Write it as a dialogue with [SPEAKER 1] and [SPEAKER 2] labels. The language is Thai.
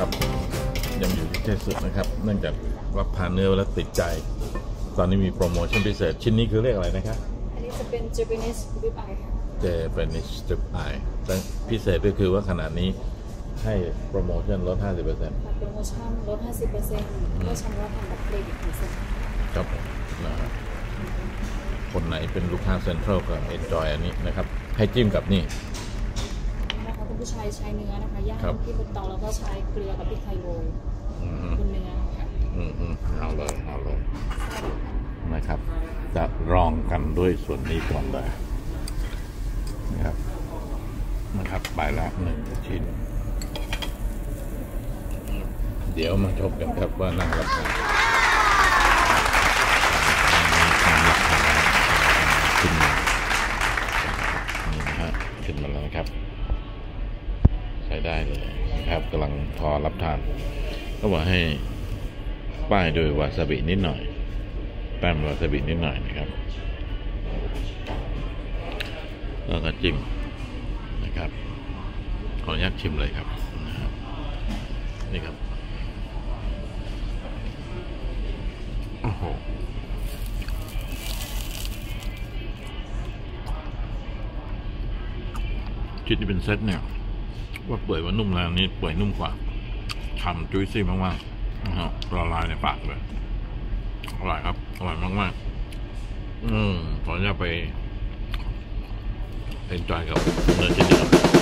[SPEAKER 1] นะครับ เนื่องจากรับทานเนื้อแล้วติดใจ ตอนนี้มีโปรโมชั่นพิเศษ ชิ้นนี้คือเรียกอะไรนะครับ
[SPEAKER 2] อันนี้จะเป็น Japanese rib eye ค่ะ
[SPEAKER 1] เจเป็นนิสติปไอแต่พิเศษก็คือว่าขนาดนี้ให้โปรโมชั่นลด 50%
[SPEAKER 2] ค่ะโปรโมชั่นลด 50%ก็ชำระผ่านบัตรเครดิตถึงเซ็น
[SPEAKER 1] ครับผมนะครับคนไหนเป็นลูกค้าเซ็นทรัลก็เอนจอยอันนี้นะครับ ให้จิ้มกับนี่
[SPEAKER 2] นี่นะคะคุณผู้ชา ยใช้เนื้อนะคะย่าง
[SPEAKER 1] ครับ
[SPEAKER 2] ที่บนเตาแล้วก็ใช้เกลือกับพริกไทยโรย
[SPEAKER 1] อืม
[SPEAKER 2] บนเนื้อค่ะ
[SPEAKER 1] อืมอืมเอาเลยเอาเลยนะครับ จะลองกันด้วยส่วนนี้ก่อนเลยนะครับนะครับใบละหนึ่งชิ้น เดี๋ยวมาชมกันครับว่านั่งรับทานขึ้นมานี่นะฮะขึ้นมาแล้วนะครับใช้ได้เลยนะครับกำลังพอรับทาน ก็บอกให้ป้ายโดยวาซาบินิดหน่อยแป้งวาซาบินิดหน่อยนะครับแล้วก็จิ้มนะครับขออนุญาตชิมเลยครับนะครับนี่ครับโอ้โหชิ้นที่เป็นเซตเนี่ย ว่าเปื่อยว่านุ่มแล้วนี่เปื่อยนุ่มกว่าฉ่ำจุ้ยซี่มากๆนะฮะละลายในปากเลยอร่อยครับอร่อยมากๆ อืมขออนุญาตไปเอนจอยกับเนื้อชิ้นนี้ครับ